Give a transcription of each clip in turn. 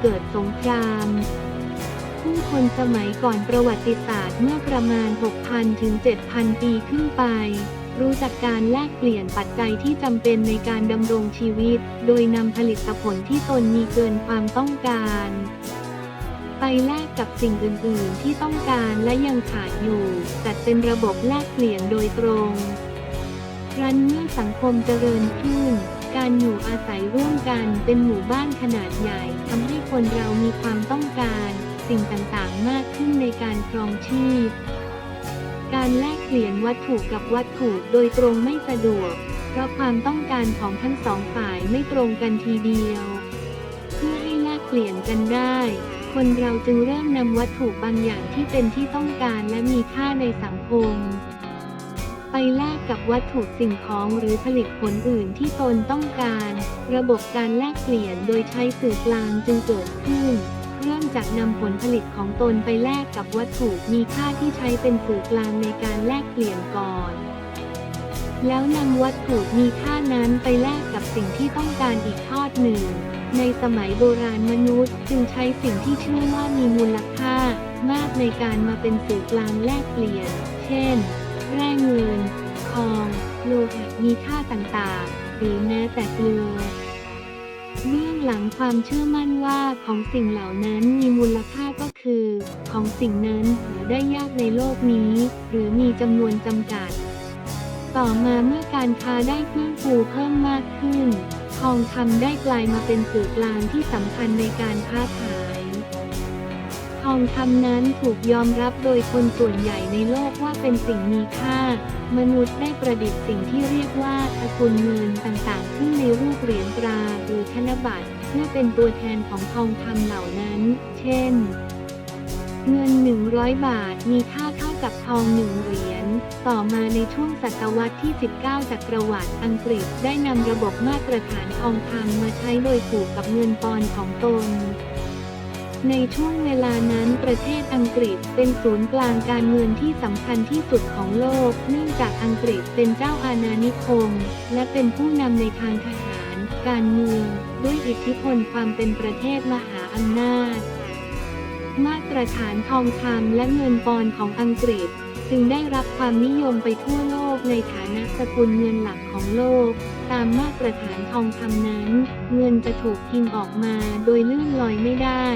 เกิดสงคราม ผู้คนสมัยก่อนประวัติศาสตร์เมื่อประมาณ 6,000 ถึง 7,000 ปีขึ้นไป รู้จักการแลกเปลี่ยนปัจจัยที่จำเป็นในการดำรงชีวิต โดยนำผลิตผลที่ตนมีเกินความต้องการ ไปแลกกับสิ่งอื่น ๆ ที่ต้องการและยังขาดอยู่ จัดเป็นระบบแลกเปลี่ยนโดยตรงรันเมื่อสังคมเจริญขึ้น การอยู่อาศัยร่วมกันเป็นหมู่บ้านขนาดใหญ่ทำให้คนเรามีความต้องการ สิ่งต่างๆมากขึ้นในการครองชีพ การแลกเปลี่ยนวัตถุกับวัตถุโดยตรงไม่สะดวก เพราะความต้องการของทั้งสองฝ่ายไม่ตรงกันทีเดียว เพื่อให้แลกเปลี่ยนกันได้ คนเราจึงเริ่มนำวัตถุบางอย่างที่เป็นที่ต้องการและมีค่าในสังคม ไปแลกกับวัตถุสิ่งของหรือผลิตผลอื่นที่ตนต้องการ ระบบการแลกเปลี่ยนโดยใช้สื่อกลางจึงเกิดขึ้นเริ่มจากนำผลผลิตของตนไปแลกกับวัตถุมีค่าที่ใช้เป็นสื่อกลางในการแลกเปลี่ยนก่อน แล้วนำวัตถุมีค่านั้นไปแลกกับสิ่งที่ต้องการอีกทอดหนึ่ง ในสมัยโบราณมนุษย์จึงใช้สิ่งที่เชื่อว่ามีมูลค่ามากในการมาเป็นสื่อกลางแลกเปลี่ยน เช่น แร่เงิน ทอง โลหะมีค่าต่างๆ หรือแม้แต่เกลือ เบื้องหลังความเชื่อมั่นว่าของสิ่งเหล่านั้นมีมูลค่าก็คือ ของสิ่งนั้นหาได้ยากในโลกนี้ หรือมีจำนวนจำกัด ต่อมาเมื่อการค้าได้เฟื่องฟูเพิ่มมากขึ้น ทองคำได้กลายมาเป็นสื่อกลางที่สำคัญในการค้าขาย องคำนั้นถูกยอมรับโดยคนส่วนใหญ่ในโลกว่าเป็นสิ่งมีค่า มนุษย์ได้ประดิษฐ์สิ่งที่เรียกว่าสกุลเงินต่างๆ ขึ้นในรูปเหรียญตราหรือธนบัตรเพื่อเป็นตัวแทนของทองคำเหล่านั้น เช่น เงิน 100 บาทมีค่าเท่ากับทองหนึ่งเหรียญ ต่อมาในช่วงศตวรรษที่ 19 จักรวรรดิอังกฤษได้นำระบบมาตรฐานทองคำมาใช้โดยผูกกับเงินปอนของตน ในช่วงเวลานั้นประเทศอังกฤษเป็นศูนย์กลางการเงินที่สำคัญที่สุดของโลก เนื่องจากอังกฤษเป็นเจ้าอาณานิคม และเป็นผู้นำในทางทหาร การเมือง ด้วยอิทธิพลความเป็นประเทศมหาอำนาจ มาตรฐานทองคำและเงินปอนของอังกฤษ จึงได้รับความนิยมไปทั่วโลกในฐานะสกุลเงินหลักของโลกตามมาตรฐานทองคำนั้น เงินจะถูกพิมพ์ออกมาโดยลื่นลอยไม่ได้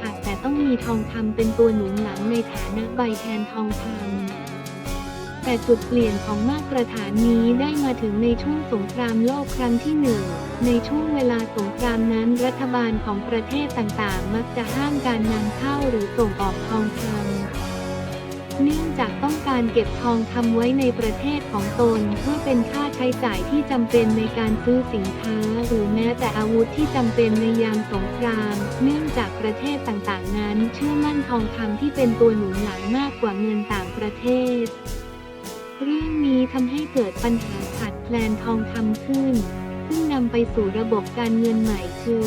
ค่ะ แต่ต้องมีทองคำเป็นตัวหนุนหลังในฐานะใบแทนทองคำแต่จุดเปลี่ยนของมาตรฐานนี้ได้มาถึงในช่วงสงครามโลกครั้งที่หนึ่งในช่วงเวลาสงครามนั้นรัฐบาลของประเทศต่างๆ มักจะห้ามการนำเข้าหรือส่งออกทองคำเนื่องจากต้องการเก็บทองคำไว้ในประเทศของตนเพื่อเป็นค่า ช้จ่ายที่จำเป็นในการซื้อสินค้า หรือแม้แต่อาวุธที่จำเป็นในยามสงคราม เนื่องจากประเทศต่างๆ นั้น เชื่อมั่นทองคำที่เป็นตัวหนุนหลังมากกว่าเงินต่างประเทศ เรื่องนี้ทำให้เกิดปัญหาขาดแคลนทองคำขึ้น ซึ่งนำไปสู่ระบบการเงินใหม่คือ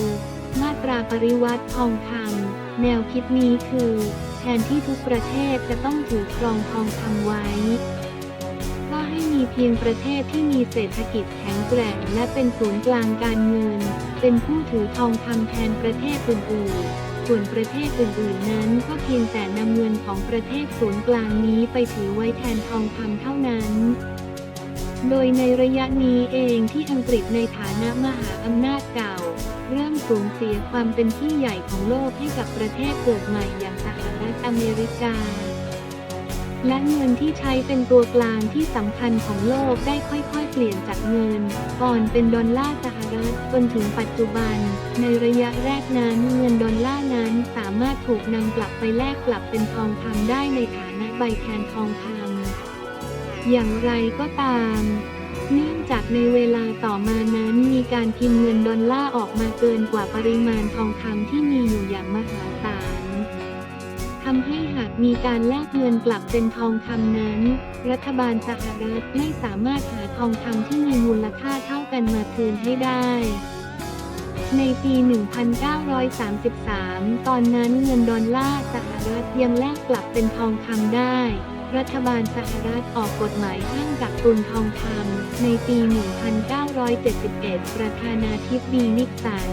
มาตราปริวัติทองคำแนวคิดนี้คือ แทนที่ทุกประเทศจะต้องถือครองทองคำไว้ ก็ให้มีเพียงประเทศที่มีเศรษฐกิจแข็งแกร่ง และเป็นศูนย์กลางการเงิน เป็นผู้ถือทองคำแทนประเทศอื่นๆส่วนประเทศอื่นๆ นั้นก็เพียงแต่นำเงินของประเทศศูนย์กลางนี้ไปถือไว้แทนทองคำเท่านั้น โดยในระยะนี้เองที่อังกฤษในฐานะมหาอำนาจเก่า เริ่มสูญเสียความเป็นที่ใหญ่ของโลกให้กับประเทศเกิดใหม่อย่างสหรัฐอเมริกา และเงินที่ใช้เป็นตัวกลางที่สำคัญของโลกได้ค่อยๆ เปลี่ยนจากเงินก่อนเป็นดอลลาร์สหรัฐจนถึงปัจจุบัน ในระยะแรกนั้นเงินดอลลาร์นั้นสามารถถูกนำกลับไปแลกกลับเป็นทองคำได้ในฐานะใบแทนทองคำอย่างไรก็ตามเนื่องจากในเวลาต่อมานั้นมีการพิมพ์เงินดอลลาร์ออกมาเกินกว่าปริมาณทองคำที่มีอยู่อย่างมหาศาล ทำให้หากมีการแลกเงินกลับเป็นทองคำนั้น รัฐบาลสหรัฐไม่สามารถหาทองคำที่มีมูลค่าเท่ากันมาคืนให้ได้ในปี 1933 ตอนนั้นเงินดอลลาร์สหรัฐยังแลกกลับเป็นทองคำได้ รัฐบาลสหรัฐออกกฎหมายห้ามกักตุนทองคำในปี 1940 1971 ประธานาธิบดีนิกสัน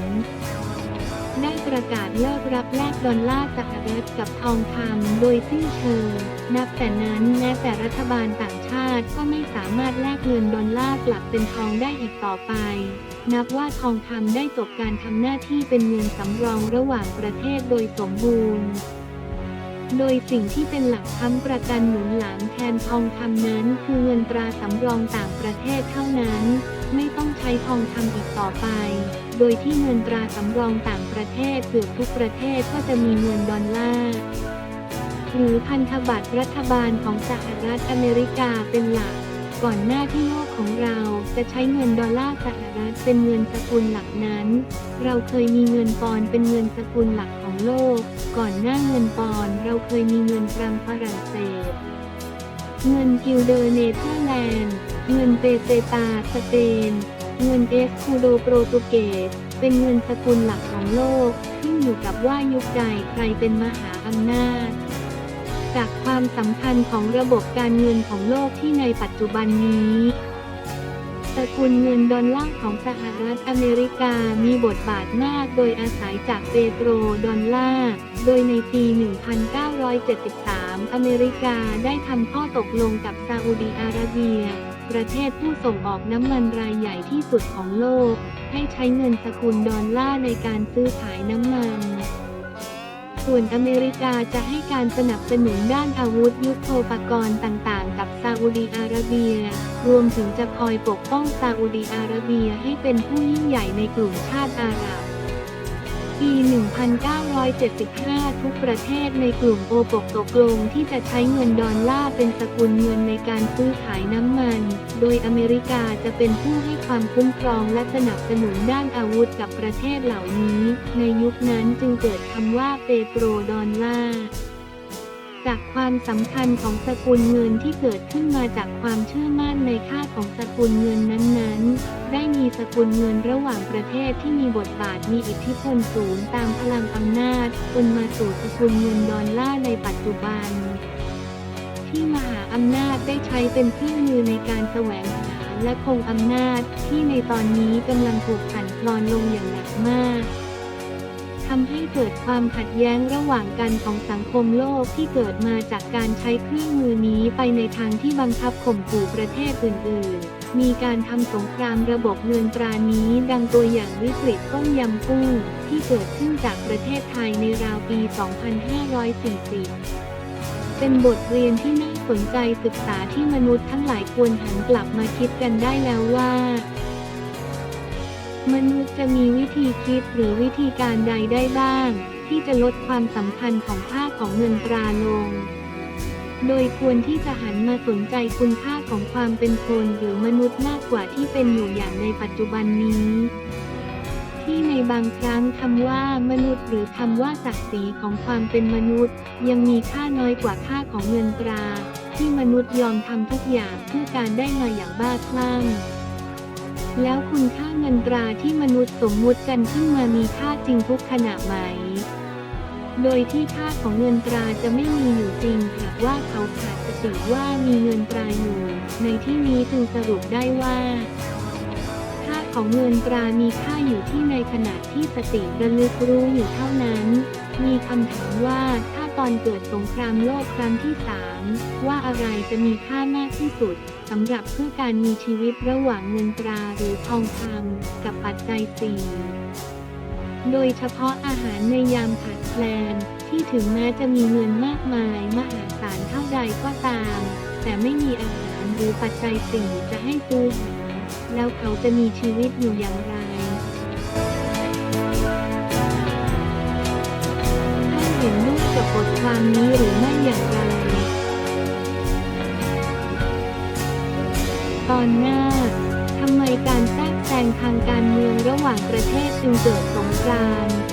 ได้ประกาศเลิกรับแลกดอลลาร์สหรัฐกับทองคำโดยสิ้นเชิง นับแต่นั้นแม้แต่รัฐบาลต่างชาติก็ไม่สามารถแลกเงินดอลลาร์กลับเป็นทองได้อีกต่อไป นับว่าทองคำได้จบการทำหน้าที่เป็นเงินสำรองระหว่างประเทศโดยสมบูรณ์โดยสิ่งที่เป็นหลักค้ำประกันหนุนหลังแทนทองคำนั้น คือเงินตราสำรองต่างประเทศเท่านั้น ไม่ต้องใช้ทองคำอีกต่อไป โดยที่เงินตราสำรองต่างประเทศเกือบทุกประเทศก็จะมีเงินดอลลาร์หรือพันธบัตรรัฐบาลของสหรัฐอเมริกาเป็นหลัก ก่อนหน้าที่โลกของเราจะใช้เงินดอลลาร์สหรัฐเป็นเงินสกุลหลักนั้น เราเคยมีเงินปอนด์เป็นเงินสกุลหลักของโลก ก่อนหน้าเงินปอนด์เราเคยมีเงินฟรังฝรั่งเศส เงินกิลเดอร์เนเธอร์แลนด์ เงินเปเซตาสเปน เงินเอสคูโดโปรตุเกส เป็นเงินสกุลหลักของโลก ขึ้นอยู่กับว่ายุคใดใครเป็นมหาอำนาจ จากความสำคัญของระบบการเงินของโลกที่ในปัจจุบันนี้สกุลเงินดอลลาร์ของสหรัฐอเมริกามีบทบาทมากโดยอาศัยจากเปโตรดอลลาร์ โดยในปี 1973 อเมริกาได้ทำข้อตกลงกับซาอุดีอาระเบีย ประเทศผู้ส่งออกน้ำมันรายใหญ่ที่สุดของโลก ให้ใช้เงินสกุลดอลลาร์ในการซื้อขายน้ำมัน ส่วนอเมริกาจะให้การสนับสนุนด้านอาวุธยุทโธปกรณ์ต่างๆ กับซาอุดีอาระเบีย รวมถึงจะคอยปกป้องซาอุดีอาระเบียให้เป็นผู้ยิ่งใหญ่ในกลุ่มชาติอาหรับ ปี 1975 ทุกประเทศในกลุ่มโอปกตกลงที่จะใช้เงินดอลลาร์เป็นสกุลเงินในการซื้อขายน้ำมัน โดยอเมริกาจะเป็นผู้ให้ความคุ้มครองและสนับสนุนด้านอาวุธกับประเทศเหล่านี้ ในยุคนั้นจึงเกิดคำว่าเปโตรดอลลาร์ จากความสำคัญของสกุลเงินที่เกิดขึ้นมาจากความเชื่อมั่นในค่าของสกุลเงินนั้นๆ ได้มีสกุลเงินระหว่างประเทศที่มีบทบาทมีอิทธิพลสูงตามพลังอำนาจจนมาสู่สกุลเงินดอลลาร์ในปัจจุบัน ที่มหาอำนาจได้ใช้เป็นเครื่องมือในการแสวงหาและคงอำนาจที่ในตอนนี้กำลังถูกขันคลอนลงอย่างหนักมาก ทำให้เกิดความขัดแย้งระหว่างกันของสังคมโลกที่เกิดมาจากการใช้เครื่องมือนี้ไปในทางที่บังคับข่มขู่ประเทศอื่น ๆ มีการทำสงครามระบบเงินตรานี้ ดังตัวอย่างวิกฤตต้มยำกุ้งที่เกิดขึ้นจากประเทศไทยในราวปี 2540เป็นบทเรียนที่น่าสนใจศึกษาที่มนุษย์ทั้งหลายควรหันกลับมาคิดกันได้แล้วว่า มนุษย์จะมีวิธีคิดหรือวิธีการใดได้บ้าง ที่จะลดความสำคัญของค่าของเงินตราลง โดยควรที่จะหันมาสนใจคุณค่าของความเป็นคนหรือมนุษย์มากกว่าที่เป็นอยู่อย่างในปัจจุบันนี้ที่ในบางครั้งคำว่ามนุษย์หรือคำว่าศักดิ์ศรีของความเป็นมนุษย์ ยังมีค่าน้อยกว่าค่าของเงินตรา ที่มนุษย์ยอมทำทุกอย่างเพื่อการได้มาอย่างบ้าคลั่ง แล้วคุณค่าเงินตราที่มนุษย์สมมุติกันขึ้นมามีค่าจริงทุกขณะไหม โดยที่ค่าของเงินตราจะไม่มีอยู่จริงหากว่าเขาขาดสติว่ามีเงินตราอยู่ ในที่นี้จึงสรุปได้ว่า ค่าของเงินตรามีค่าอยู่ที่ในขณะที่สติระลึกรู้อยู่เท่านั้น มีคำถามว่าถ้าตอนเกิดสงครามโลกครั้งที่สามว่าอะไรจะมีค่ามากที่สุดสำหรับเพื่อการมีชีวิตระหว่างเงินตราหรือทองคำกับปัจจัยสี่โดยเฉพาะอาหารในยามขาดแคลนที่ถึงแม้จะมีเงินมากมายมหาศาลเท่าใดก็ตาม แต่ไม่มีอาหารหรือปัจจัยสี่จะให้ซื้อหาแล้วเขาจะมีชีวิตอยู่อย่างไร เห็นด้วยกับบทความนี้หรือไม่อย่างไร ตอนหน้า ทำไมการแทรกแซงทางการเมืองระหว่างประเทศจึงเกิดสงคราม